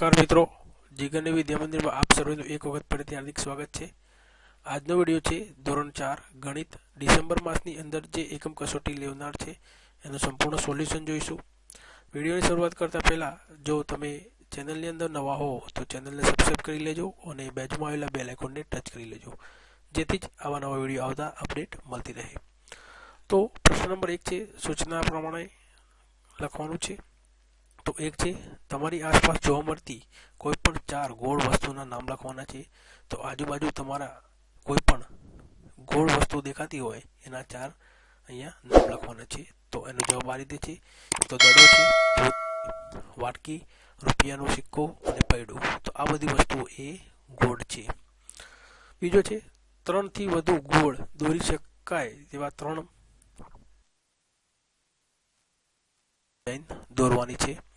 નમસ્કાર મિત્રો. જીગરની વિદ્યા મંદિરમાં આપ સર્વેનું એક વખત ફરીથી હાર્દિક સ્વાગત છે. આજનો વીડિયો છે ધોરણ ચાર, ગણિત. ડિસેમ્બર માસની અંદર જે એકમ કસોટી લેવનાર છે, એનું સંપૂર્ણ સોલ્યુશન જોઈશું. વિડીયોની શરૂઆત કરતાં પહેલાં, જો તમે ચેનલની અંદર નવા હો, તો ચેનલને સબસ્ક્રાઈબ કરી લેજો અને બાજુમાં આવેલા બેલ આઇકોનને ટચ કરી લેજો. જેથી જ આવા નવા વીડિયો આવતા અપડેટ મળતી રહે. તો પ્રશ્ન નંબર એક છે, સૂચના પ્રમાણે લખવાનું છે. તો એક છે, તમારી આસપાસ જોવા મળતી કોઈ પણ ચાર ગોળ વસ્તુના નામ લખવાના છે, તો આજુબાજુ તમારા કોઈ પણ ગોળ વસ્તુ દેખાતી હોય, એના ચાર અહીંયા નામ લખવાના છે. તો એનો જવાબ આ રીતે છે, તો દડો છે વાટકી, રૂપિયાનો સિક્કો અને પૈડું. તો આ બધી વસ્તુઓ એ ગોળ છે. બીજો છે, ત્રણથી વધુ ગોળ દોરી શકાય તેવા ત્રણ દોરવાની છે.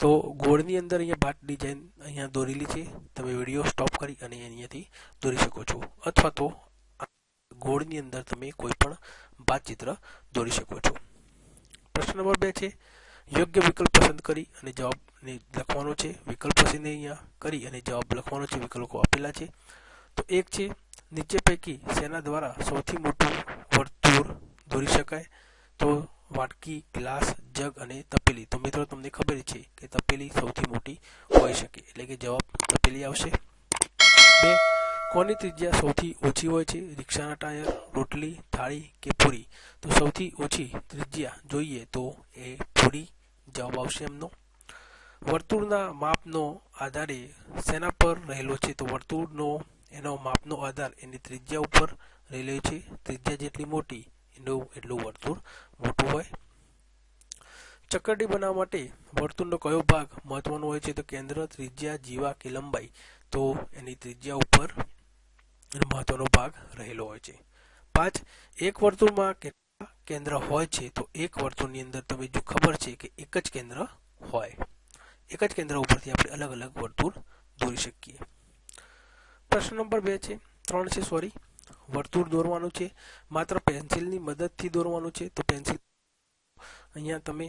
તો ગોળની અંદર અહીંયા બાટ ડિઝાઇન અહીંયા દોરેલી છે. તમે વીડિયો સ્ટોપ કરી અને અહીંયાથી દોરી શકો છો. અથવા તો ગોળની અંદર તમે કોઈ પણ ભાત ચિત્ર દોરી શકો છો. પ્રશ્ન નંબર બે છે, યોગ્ય વિકલ્પ પસંદ કરી અને જવાબને લખવાનો છે. વિકલ્પ પસંદ અહીંયા કરી અને જવાબ લખવાનો છે. વિકલ્પો આપેલા છે. તો એક છે, નીચે પૈકી સેના દ્વારા સૌથી મોટું વર્તુળ દોરી શકાય. તો વાટકી, ગ્લાસ, જગ અને તપેલી. તો મિત્રો, તમને ખબર છે કે તપેલી સૌથી મોટી હોઈ શકે. એટલે કે જવાબ તપેલી આવશે. બે, કોની ત્રિજ્યા સૌથી ઓછી હોય છે? રિક્ષાના ટાયર, રોટલી, થાળી કે પૂરી? તો સૌથી ઓછી ત્રિજ્યા જોઈએ તો એ પૂરી જવાબ આવશે એમનો. વર્તુળના માપનો આધારે શેના પર રહેલો છે? તો વર્તુળનો, એનો માપનો આધાર એની ત્રિજ્યા ઉપર રહેલો છે. ત્રિજ્યા જેટલી મોટી એનું એટલું વર્તુળ મોટું હોય. ચક્કરડી બનાવવા માટે વર્તુળનો કયો ભાગ મહત્વનો હોય છે તો કેન્દ્ર, ત્રિજ્યા, જીવા કે લંબાઈ? તો એની ત્રિજ્યા ઉપર મહત્વનો ભાગ રહેલો હોય છે. પાંચ, એક વર્તુળમાં કેટલા કેન્દ્ર હોય છે? તો એક વર્તુળની અંદર તમે જો ખબર છે કે એક જ કેન્દ્ર હોય. એક જ કેન્દ્ર ઉપરથી આપણે અલગ અલગ વર્તુળ દોરી શકીએ. પ્રશ્ન નંબર બે છે. ત્રણ છે સોરી વર્તુળ દોરવાનું છે. માત્ર પેન્સિલની મદદથી દોરવાનું છે. તો પેન્સિલ અહીંયા તમે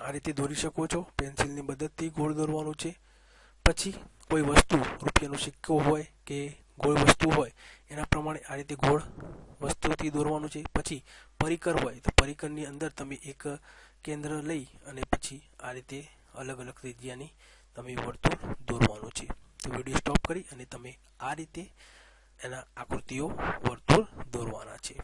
આ રીતે દોરી શકો છો. પેન્સિલની મદદથી ગોળ દોરવાનું છે. પછી કોઈ વસ્તુ રૂપિયાનો સિક્કો હોય કે ગોળ વસ્તુ હોય, એના પ્રમાણે આ રીતે ગોળ વસ્તુથી દોરવાનું છે. પછી પરિકર હોય, તો પરિકરની અંદર તમે એક કેન્દ્ર લઈ અને પછી આ રીતે અલગ અલગ ત્રિજ્યાની તમે વર્તુળ દોરવાનું છે. તો વીડિયો સ્ટોપ કરી અને તમે આ રીતે એના આકૃતિઓ વર્તુળ દોરવાના છે.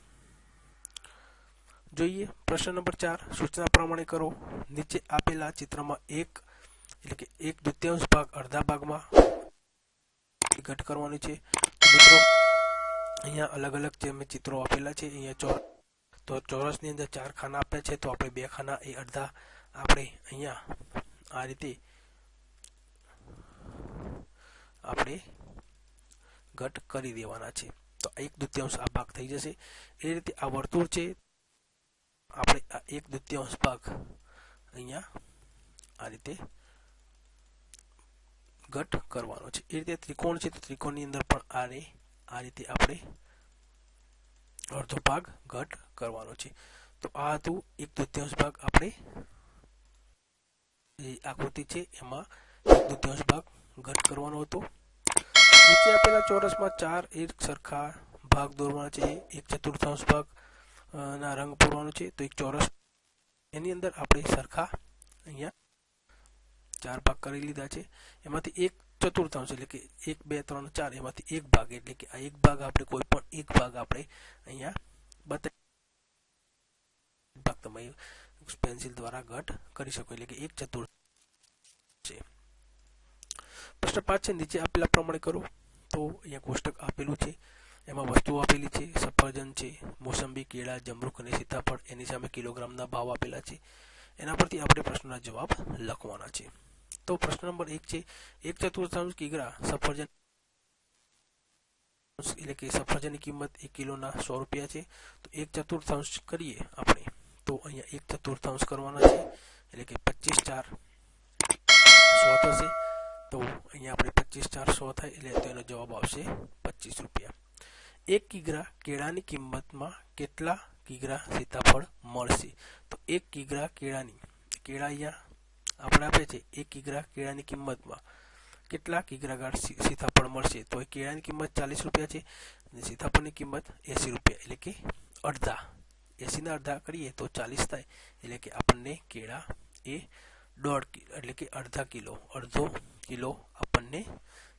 જોઈએ, પ્રશ્ન નંબર ચાર, સૂચના પ્રમાણે કરો. નીચે આપેલા ચિત્રમાં એક, એટલે કે એક દ્વિતીયાંશ ભાગ અડધા ભાગમાં ઘટ કરવાની છે. મિત્રો, અહીંયા અલગ અલગ જે મેં ચિત્રો આપેલા છે, અહીંયા ચોર, તો ચોરસની અંદર ચાર ખાના આપ્યા છે, તો આપણે બે ખાના એ અડધા આપણે અહીંયા આ રીતે આપણે ઘટ કરી દેવાના છે. તો એક દ્વિતીયાંશ આ ભાગ થઈ જશે. એ રીતે આ વર્તુળ છે, આપણે આ એક દ્વિતીયાંશ ભાગ અહીંયા આ રીતે ઘટ કરવાનો છે. એ રીતે ત્રિકોણ છે, તો ત્રિકોણની અંદર પણ આ રે આ રીતે આપણે અડધો ભાગ ઘટ કરવાનો છે. તો આ હતું એક તૃતીયાંશ ભાગ આપણે આકૃતિ છે, એમાં એક ભાગ ઘટ કરવાનો હતો. નીચે આપેલા ચોરસમાં ચાર એક સરખા ભાગ દોરવાના છે. એક ચતુર્થાંશ ભાગ ના રંગ પૂરવાનો છે. તો એક ચોરસ એની અંદર આપણે સરખા અહીંયા ચાર ભાગ કરી લીધા છે. એમાંથી એક ચતુર્થાંશ એટલે કે એક, બે, ત્રણ, ચાર, એમાંથી એક ભાગ એટલે કે આ એક ભાગ આપણે કોઈ પણ એક ભાગ આપણે અહીંયા બતાવી ભાગ તમે પેન્સિલ દ્વારા ઘટ કરી શકો. એટલે કે એક ચતુર્થ છે. પ્રશ્ન પાંચ છે, નીચે આપેલા પ્રમાણે કરો. તો અહીંયા કોષ્ટક આપેલું છે. એમાં વસ્તુઓ આપેલી છે, સફરજન છે, મોસંબી, કેળા, જમરૂક અને સીતાફળ. એની સામે કિલોગ્રામના ભાવ આપેલા છે. એના પરથી આપણે પ્રશ્નના જવાબ લખવાના છે. તો પ્રશ્ન નંબર એક છે, એક ચતુર્થાંશ કિગ્રા સફરજન એટલે કે સફરજનની કિંમત એક કિલોના સો રૂપિયા છે. તો એક ચતુર્થાંશ કરીએ આપણે. તો અહીંયા એક ચતુર્થાંશ કરવાના છે, એટલે કે પચીસ ચાર સો થશે. તો અહીંયા આપણે પચીસ ચાર સો થાય એટલે તેનો જવાબ આવશે પચીસ રૂપિયા એક કિગ્રા કેળાની કિંમતમાં કેટલા કિગ્રા સીતાફળ મળશે તો એક કિગ્રા કેળાની કેળા અહીંયા આપણે આપે છે એક કિગ્રા કેળાની કિંમતમાં કેટલા કિગ્રા ગાઢ સી- સીતાફળ મળશે તો એ કેળાની કિંમત ચાલીસ રૂપિયા છે અને સીતાફળની કિંમત એસી રૂપિયા એટલે કે અડધા એસીના અડધા કરીએ તો ચાલીસ થાય એટલે કે આપણને કેળા એ દોઢ કિલો એટલે કે અડધા કિલો અડધો કિલો આપણને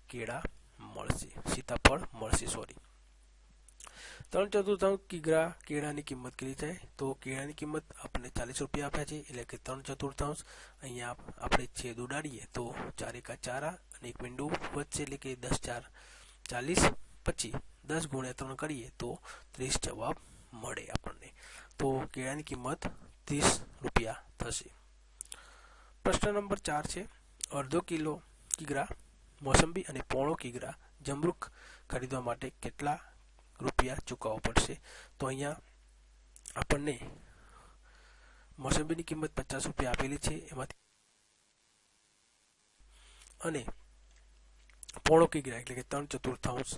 કેળા મળશે સીતાફળ મળશે સોરી ત્રણ ચતુર્થાંશ કિગ્રા કેળાની કિંમત કેટલી થાય? તો કેળાની કિંમત આપણને ચાલીસ રૂપિયા આપ્યા છે, એટલે કે ત્રણ ચતુર્થાંશ. અહીંયા આપ- આપણે છેદ ઉડાડીએ તો ચાર એકા ચારા અને એક મીંડું વધશે, એટલે કે દસ ચાર ચાલીસ પછી દસ ગુણ્યા ત્રણ કરીએ તો ત્રીસ જવાબ મળે આપણને. તો કેળાની કિંમત ત્રીસ રૂપિયા થશે. પ્રશ્ન નંબર ચાર છે, અડધો કિલો કિગ્રા, મોસંબી અને પોણો કિગ્રા જમરૂક ખરીદવા માટે કેટલા રૂપિયા ચૂકવવા પડશે? તો અહીંયા આપણને મોસંબીની કિંમત પચાસ રૂપિયા આપેલી છે, એમાંથી અને પોણો કિગ્રા એટલે કે ત્રણ ચતુર્થાંશ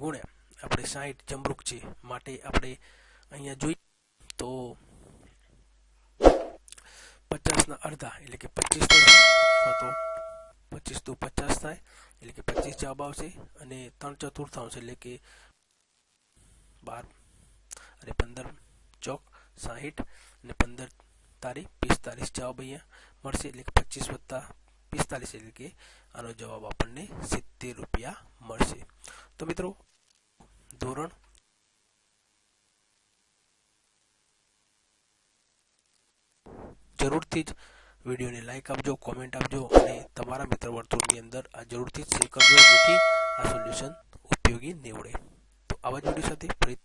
ગુણ્યા આપણે સાહીઠ જમરૂક છે માટે આપણે અહીંયા જોઈ તો પચાસના અડધા એટલે કે પચીસ તો પચીસ દુ પચાસ થાય, એટલે કે પચીસ જવાબ આવશે અને ત્રણ ચતુર્થાંશ એટલે કે બાર અને પંદર ચોક સાહીઠ અને પંદર તારીખ પિસ્તાલીસ જવાબ અહીંયા મળશે, એટલે કે પચીસ વત્તા પિસ્તાલીસ, એટલે કે આનો જવાબ આપણને સિત્તેર રૂપિયા મળશે. તો મિત્રો, ધોરણ જરૂરથી જ વિડીયોને લાઈક આપજો કોમેન્ટ આપજો અને તમારા મિત્ર વર્તુળની અંદર આ જરૂરથી શેર કરજો, જેથી આ સોલ્યુશન ઉપયોગી નીવડે. તો આવા જ વીડિયો સાથે ફરી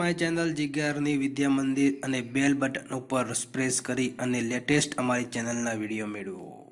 માય ચેનલ જિજ્ઞારની વિદ્યા મંદિર અને બેલ બટન ઉપર પ્રેસ કરી અને લેટેસ્ટ અમારી ચેનલના વીડિયો મેળવો.